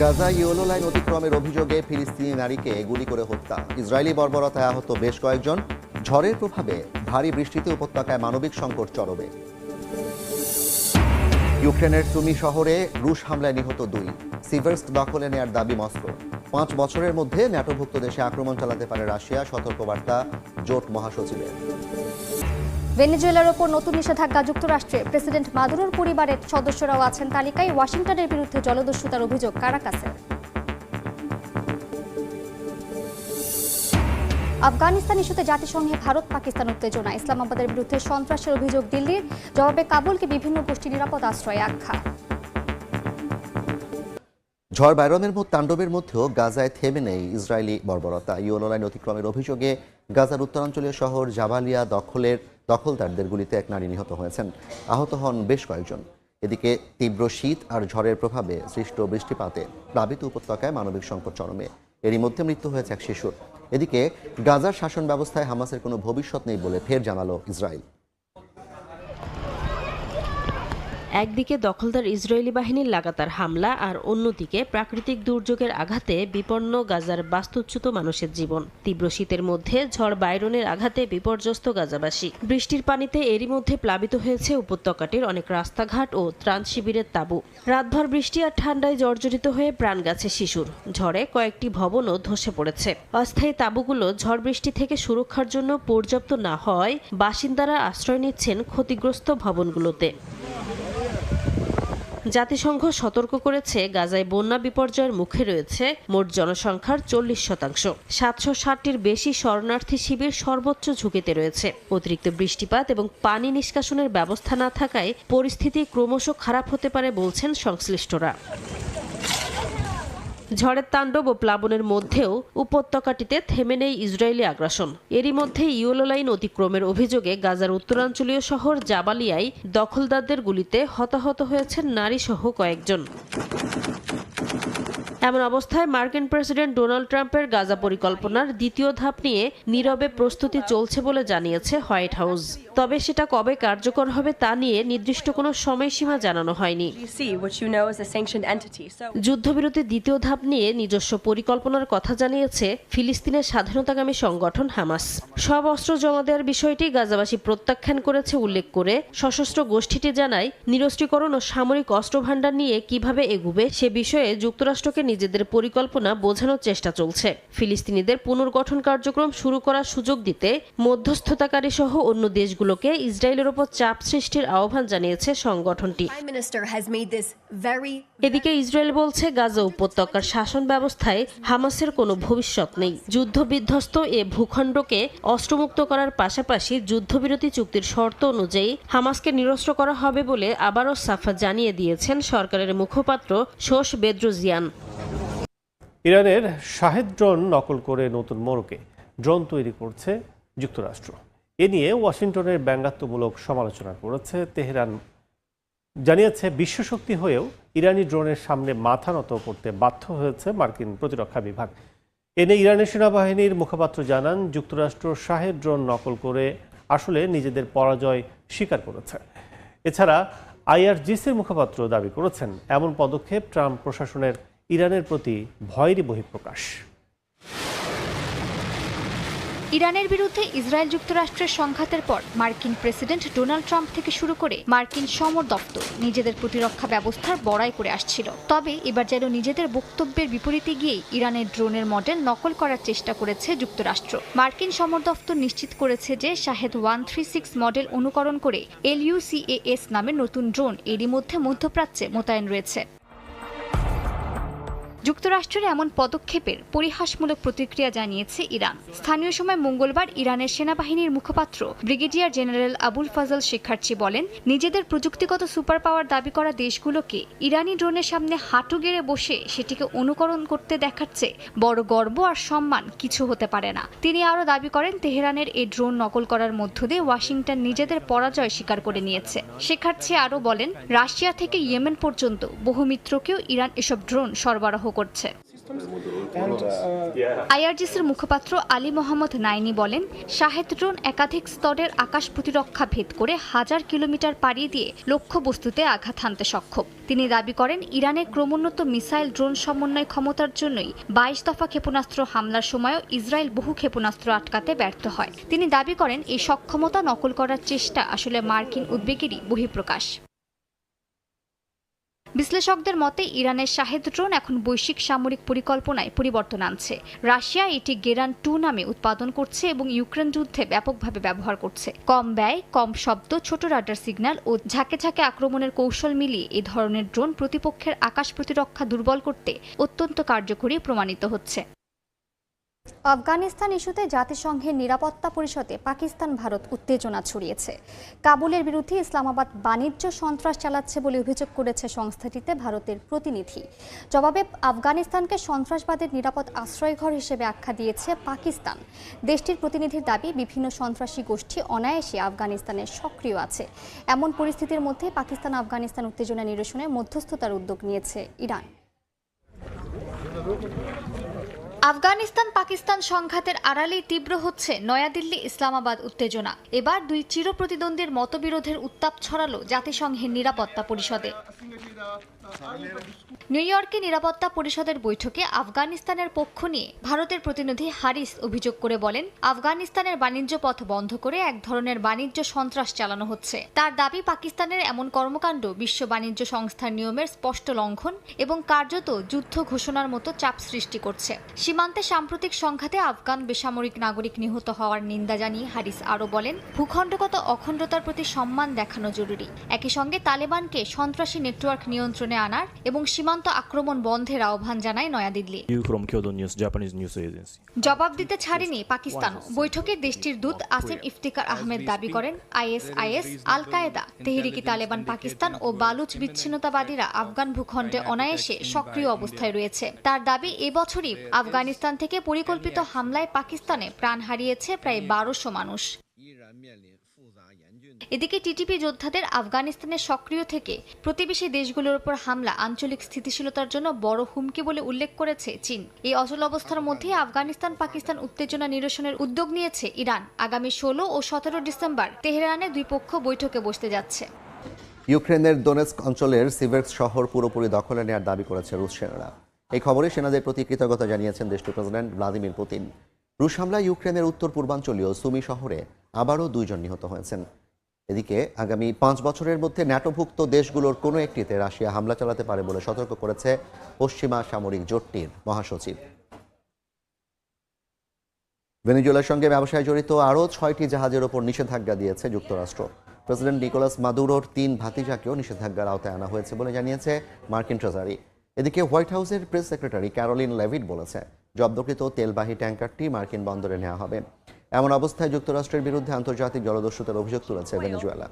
Gaza yellow line অতিক্রমের অভিযোগে ফিলিস্তিনি নারীকে গুলি করে হত্যা। ইসরায়েলি বর্বরতায় আহত বেশ কয়েকজন। ঝড়ের প্রভাবে ভারী বৃষ্টিতে উপত্যকায় মানবিক সংকট চরবে ইউক্রেনের তুমি শহরে রুশ হামলায় নিহত দুই। সিভার্স্ক দখলে নেয়ার দাবি মস্কো। পাঁচ বছরের মধ্যে ন্যাটোভুক্ত দেশে আক্রমণ চালাতে পারে রাশিয়া। সতর্কবার্তা জোট মহাসচিবের। ভেনেজুয়েলার ওপর নতুন নিষেধাজ্ঞা যুক্তরাষ্ট্রে। প্রেসিডেন্ট মাদুরোর পরিবারের সদস্যরাও আছেন তালিকায় ওয়াশিংটনের বিরুদ্ধে জলদস্যুতার অভিযোগ। কারাকাসের আফগানিস্তান ইস্যুতে জাতিসংঘে ভারত পাকিস্তান উত্তেজনা। ইসলামাবাদের বিরুদ্ধে সন্ত্রাসের অভিযোগ দিল্লির। জবাবে কাবুলকে বিভিন্ন গোষ্ঠী নিরাপদ আশ্রয়ে আখ্যা। ঝড় বাইরনের মতো তাণ্ডবের মধ্যেও গাজায় থেমে নেই ইসরায়েলি বর্বরতা। ইউনো লাইন অতিক্রমের অভিযোগে গাজার উত্তরাঞ্চলীয় শহর জাবালিয়া দখলের দখলদারদের গুলিতে এক নারী নিহত হয়েছেন। আহত হন বেশ কয়েকজন। এদিকে তীব্র শীত আর ঝড়ের প্রভাবে সৃষ্ট বৃষ্টিপাতে প্লাবিত উপত্যকায় মানবিক সংকট চরমে। এরই মধ্যে মৃত্যু হয়েছে এক শিশুর। এদিকে গাজার শাসন ব্যবস্থায় হামাসের কোনো ভবিষ্যৎ নেই বলে ফের জানালো ইসরায়েল। একদিকে দখলদার ইসরায়েলি বাহিনীর লাগাতার হামলা আর অন্যদিকে প্রাকৃতিক দুর্যোগের আঘাতে বিপন্ন গাজার বাস্তুচ্যুত মানুষের জীবন। তীব্র শীতের মধ্যে ঝড় বাইরনের আঘাতে বিপর্যস্ত গাজাবাসী। বৃষ্টির পানিতে এরই মধ্যে প্লাবিত হয়েছে উপত্যকাটির অনেক রাস্তাঘাট ও ত্রাণ শিবিরের তাঁবু। রাতভর বৃষ্টি আর ঠান্ডায় জর্জরিত হয়ে প্রাণ গেছে শিশুর। ঝড়ে কয়েকটি ভবনও ধসে পড়েছে। অস্থায়ী তাঁবুগুলো ঝড় বৃষ্টি থেকে সুরক্ষার জন্য পর্যাপ্ত না হওয়ায় বাসিন্দারা আশ্রয় নিচ্ছেন ক্ষতিগ্রস্ত ভবনগুলোতে। জাতিসংঘ সতর্ক করেছে, গাজায় বন্যা বিপর্যয়ের মুখে রয়েছে মোট জনসংখ্যার চল্লিশ শতাংশ। সাতশো ষাটটির বেশি শরণার্থী শিবির সর্বোচ্চ ঝুঁকিতে রয়েছে। অতিরিক্ত বৃষ্টিপাত এবং পানি নিষ্কাশনের ব্যবস্থা না থাকায় পরিস্থিতি ক্রমশ খারাপ হতে পারে বলছেন সংশ্লিষ্টরা। ঝড়ের তাণ্ডব ও প্লাবনের মধ্যেও উপত্যকাটিতে থেমে নেই ইসরায়েলি আগ্রাসন। এরই মধ্যে ইউলো লাইন অতিক্রমের অভিযোগে গাজার উত্তরাঞ্চলীয় শহর জাবালিয়ায় দখলদারদের গুলিতে হতাহত হয়েছেন নারীসহ কয়েকজন। এমন অবস্থায় মার্কিন প্রেসিডেন্ট ডোনাল্ড ট্রাম্পের গাজা পরিকল্পনার দ্বিতীয় ধাপ নিয়ে নীরবে প্রস্তুতি চলছে বলে জানিয়েছে হোয়াইট হাউস। তবে সেটা কবে কার্যকর হবে তা নিয়ে নির্দিষ্ট কোনো সময়সীমা জানানো হয়নি। যুদ্ধবিরতির দ্বিতীয় ধাপ নিয়ে নিজস্ব পরিকল্পনার কথা জানিয়েছে ফিলিস্তিনের স্বাধীনতাকামী সংগঠন হামাস। সব অস্ত্র জমা দেওয়ার বিষয়টি গাজাবাসী প্রত্যাখ্যান করেছে উল্লেখ করে সশস্ত্র গোষ্ঠীটি জানায় নিরস্ত্রীকরণ ও সামরিক অস্ত্র ভাণ্ডার নিয়ে কীভাবে এগুবে সে বিষয়ে যুক্তরাষ্ট্রকে নিজেদের পরিকল্পনা বোঝানোর চেষ্টা চলছে। ফিলিস্তিনিদের পুনর্গঠন কার্যক্রম শুরু করার সুযোগ দিতে মধ্যস্থতাকারী সহ অন্য দেশগুলোকে ইসরায়েলের ওপর চাপ সৃষ্টির আহ্বান জানিয়েছে সংগঠনটি। এদিকে ইসরায়েল বলছে গাজা উপত্যকার শাসন ব্যবস্থায় হামাসের কোনো ভবিষ্যৎ নেই। যুদ্ধ বিধ্বস্ত এ ভূখণ্ডকে অস্ত্রমুক্ত করার পাশাপাশি যুদ্ধবিরতি চুক্তির শর্ত অনুযায়ী হামাসকে নিরস্ত্র করা হবে বলে আবারও সাফা জানিয়ে দিয়েছেন সরকারের মুখপাত্র শোষ বেদ্রুজিয়ান। ইরানের শাহেদ ড্রোন নকল করে নতুন মোড়কে ড্রোন তৈরি করছে যুক্তরাষ্ট্র। এ নিয়ে ওয়াশিংটনের ব্যঙ্গাত্মমূলক সমালোচনা করেছে তেহরান। জানিয়েছে, বিশ্বশক্তি হয়েও ইরানি ড্রোনের সামনে মাথা নত করতে বাধ্য হয়েছে মার্কিন প্রতিরক্ষা বিভাগ। এনে ইরানের সেনাবাহিনীর মুখপাত্র জানান, যুক্তরাষ্ট্র শাহেদ ড্রোন নকল করে আসলে নিজেদের পরাজয় স্বীকার করেছে। এছাড়া আইআরজিসির মুখপাত্র দাবি করেছেন, এমন পদক্ষেপ ট্রাম্প প্রশাসনের ইরানের প্রতি ভয়েরই বহিঃপ্রকাশ। ইরানের বিরুদ্ধে ইসরায়েল যুক্তরাষ্ট্রের সংঘাতের পর মার্কিন প্রেসিডেন্ট ডোনাল্ড ট্রাম্প থেকে শুরু করে মার্কিন সমর দপ্তর নিজেদের প্রতিরক্ষা ব্যবস্থার বড়াই করে আসছিল। তবে এবার যেন নিজেদের বক্তব্যের বিপরীতে গিয়েই ইরানের ড্রোনের মডেল নকল করার চেষ্টা করেছে যুক্তরাষ্ট্র। মার্কিন সমর দপ্তর নিশ্চিত করেছে যে Shahed one three six model অনুকরণ করে এলইউসিএএস নামের নতুন ড্রোন এরই মধ্যে মধ্যপ্রাচ্যে মোতায়েন রয়েছে। যুক্তরাষ্ট্রের এমন পদক্ষেপের পরিহাসমূলক প্রতিক্রিয়া জানিয়েছে ইরান। স্থানীয় সময় মঙ্গলবার ইরানের সেনাবাহিনীর মুখপাত্র brigadier general Abul Fazl Shekarchi বলেন, নিজেদের প্রযুক্তিগত সুপার পাওয়ার দাবি করা দেশগুলোকে ইরানি ড্রোনের সামনে হাঁটু গেড়ে বসে সেটিকে অনুকরণ করতে দেখাচ্ছে বড় গর্ব আর সম্মান কিছু হতে পারে না। তিনি আরও দাবি করেন, তেহরানের এই ড্রোন নকল করার মধ্য দিয়ে ওয়াশিংটন নিজেদের পরাজয় স্বীকার করে নিয়েছে। শেখার্চি আরও বলেন, রাশিয়া থেকে ইয়েমেন পর্যন্ত বহু মিত্রকেও ইরান এসব ড্রোন সরবরাহ করছে। আইআরজিসির মুখপাত্র আলী মোহাম্মদ নাইনি বলেন শাহেদ ড্রোন একাধিক স্তরের আকাশ প্রতিরক্ষা ভেদ করে হাজার কিলোমিটার পাড়িয়ে দিয়ে লক্ষ্য বস্তুতে আঘাত হানতে সক্ষম। তিনি দাবি করেন ইরানের ক্রমোন্নত মিসাইল ড্রোন সমন্বয় ক্ষমতার জন্যই বাইশ দফা ক্ষেপণাস্ত্র হামলার সময়ও ইসরায়েল বহু ক্ষেপণাস্ত্র আটকাতে ব্যর্থ হয়। তিনি দাবি করেন এই সক্ষমতা নকল করার চেষ্টা আসলে মার্কিন উদ্বেগেরই বহিঃপ্রকাশ। বিশ্লেষকদের মতে, ইরানের শাহেদ ড্রোন এখন বৈশ্বিক সামরিক পরিকল্পনায় পরিবর্তন আনছে। রাশিয়া এটি গেরান টু নামে উৎপাদন করছে এবং ইউক্রেন যুদ্ধে ব্যাপকভাবে ব্যবহার করছে। কম ব্যয়, কম শব্দ, ছোট রাডার সিগন্যাল ও ঝাঁকে ঝাঁকে আক্রমণের কৌশল মিলিয়ে এ ধরনের ড্রোন প্রতিপক্ষের আকাশ প্রতিরক্ষা দুর্বল করতে অত্যন্ত কার্যকরী প্রমাণিত হচ্ছে। আফগানিস্তান ইস্যুতে জাতিসংঘের নিরাপত্তা পরিষদে পাকিস্তান, ভারত উত্তেজনা ছড়িয়েছে। কাবুলের বিরুদ্ধে ইসলামাবাদ বাণিজ্য সন্ত্রাস চালাচ্ছে বলে অভিযোগ করেছে সংস্থাটিতে ভারতের প্রতিনিধি। জবাবে, আফগানিস্তানকে সন্ত্রাসবাদের নিরাপদ আশ্রয়ঘর হিসেবে আখ্যা দিয়েছে পাকিস্তান। দেশটির প্রতিনিধির দাবি, বিভিন্ন সন্ত্রাসী গোষ্ঠী অনায়াসে আফগানিস্তানে সক্রিয় আছে। এমন পরিস্থিতির মধ্যে পাকিস্তান, আফগানিস্তান উত্তেজনা নিরসনে মধ্যস্থতার উদ্যোগ নিয়েছে ইরান। আফগানিস্তান পাকিস্তান সংঘাতের আড়ালেই তীব্র হচ্ছে নয়াদিল্লি ইসলামাবাদ উত্তেজনা। এবার দুই চিরপ্রতিদ্বন্দ্বীর মতবিরোধের উত্তাপ ছড়ালো জাতিসংঘের নিরাপত্তা পরিষদে। নিউ ইয়র্কে নিরাপত্তা পরিষদের বৈঠকে আফগানিস্তানের পক্ষ নিয়ে ভারতের প্রতিনিধি হারিস অভিযোগ করে বলেন, আফগানিস্তানের বাণিজ্য পথ বন্ধ করে এক ধরনের বাণিজ্য সন্ত্রাস চালানো হচ্ছে। তার দাবি, পাকিস্তানের এমন কর্মকাণ্ড বিশ্ব বাণিজ্য সংস্থার নিয়মের স্পষ্ট লঙ্ঘন এবং কার্যত যুদ্ধ ঘোষণার মতো চাপ সৃষ্টি করছে। সীমান্তে সাম্প্রতিক সংঘাতে আফগান বেসামরিক নাগরিক নিহত হওয়ার নিন্দা জানিয়ে হারিস আরও বলেন, ভূখণ্ডগত অখণ্ডতার প্রতি সম্মান দেখানো জরুরি। একই সঙ্গে তালেবানকে সন্ত্রাসী নেটওয়ার্ক নিয়ন্ত্রণে আনার এবং সীমান্ত আক্রমণ বন্ধের আহ্বান জানায় নয়াদিল্লি. জবাব দিতে ছাড়েনি পাকিস্তানও। বৈঠকে দেশটির দূত আসিম ইফতিকার আহমেদ দাবি করেন ISIS Al Qaeda Tehrik-i Taliban Pakistan ও বালুচ বিচ্ছিন্নতাবাদীরা আফগান ভূখণ্ডে অনায়াসে সক্রিয় অবস্থায় রয়েছে। তার দাবি এবছরই আফগানিস্তান থেকে পরিকল্পিত হামলায় পাকিস্তানে প্রাণ হারিয়েছে প্রায় বারোশো মানুষ। এদিকে টিটিপি যোদ্ধাদের আফগানিস্তানের সক্রিয় থেকে প্রতিবেশী দেশগুলোর উপর হামলা, আঞ্চলিক স্থিতিশীলতার জন্য বড় হুমকি বলে উল্লেখ করেছে চীন। এই অচল অবস্থার মধ্যে আফগানিস্তান, পাকিস্তান উত্তেজনা নিরসনের উদ্যোগ নিয়েছে ইরান। আগামী ষোলো ও সতেরো ডিসেম্বর তেহরানে দুই পক্ষ বৈঠকে বসতে যাচ্ছে। ইউক্রেনের দোনেস্ক অঞ্চলের সিভেক্স শহর পুরোপুরি দখলে নেওয়ার দাবি করেছে রুশ সেনারা। এই খবরে সেনাদের প্রতি কৃতজ্ঞতা জানিয়েছেন দেশটির প্রেসিডেন্ট ভ্লাদিমির পুতিন। রুশ হামলায় ইউক্রেনের উত্তর পূর্বাঞ্চলীয় সুমি শহরে আবারও দুইজন নিহত হয়েছেন। এদিকে আগামী পাঁচ বছরের মধ্যে ন্যাটোভুক্ত দেশগুলোর কোনো একটিতে রাশিয়া হামলা চালাতে পারে বলে সতর্ক করেছে পশ্চিমা সামরিক জোটটির মহাসচিব। ভেনেজুয়েলার সঙ্গে ব্যবসায় জড়িত আরও ছয়টি জাহাজের ওপর নিষেধাজ্ঞা দিয়েছে যুক্তরাষ্ট্র। প্রেসিডেন্ট নিকোলাস মাদুরোর তিন ভাতিজাকেও নিষেধাজ্ঞার আওতায় আনা হয়েছে বলে জানিয়েছে মার্কিন ট্রেজারি। এদিকে হোয়াইট হাউসের প্রেস সেক্রেটারি ক্যারোলিন লেভিট বলেছে, জব্দকৃত তেলবাহী ট্যাঙ্কারটি মার্কিন বন্দরে নেওয়া হবে। এমন অবস্থায় যুক্তরাষ্ট্রের বিরুদ্ধে আন্তর্জাতিক জলদস্যুতার অভিযোগ তুলেছে ভেনেজুয়েলা।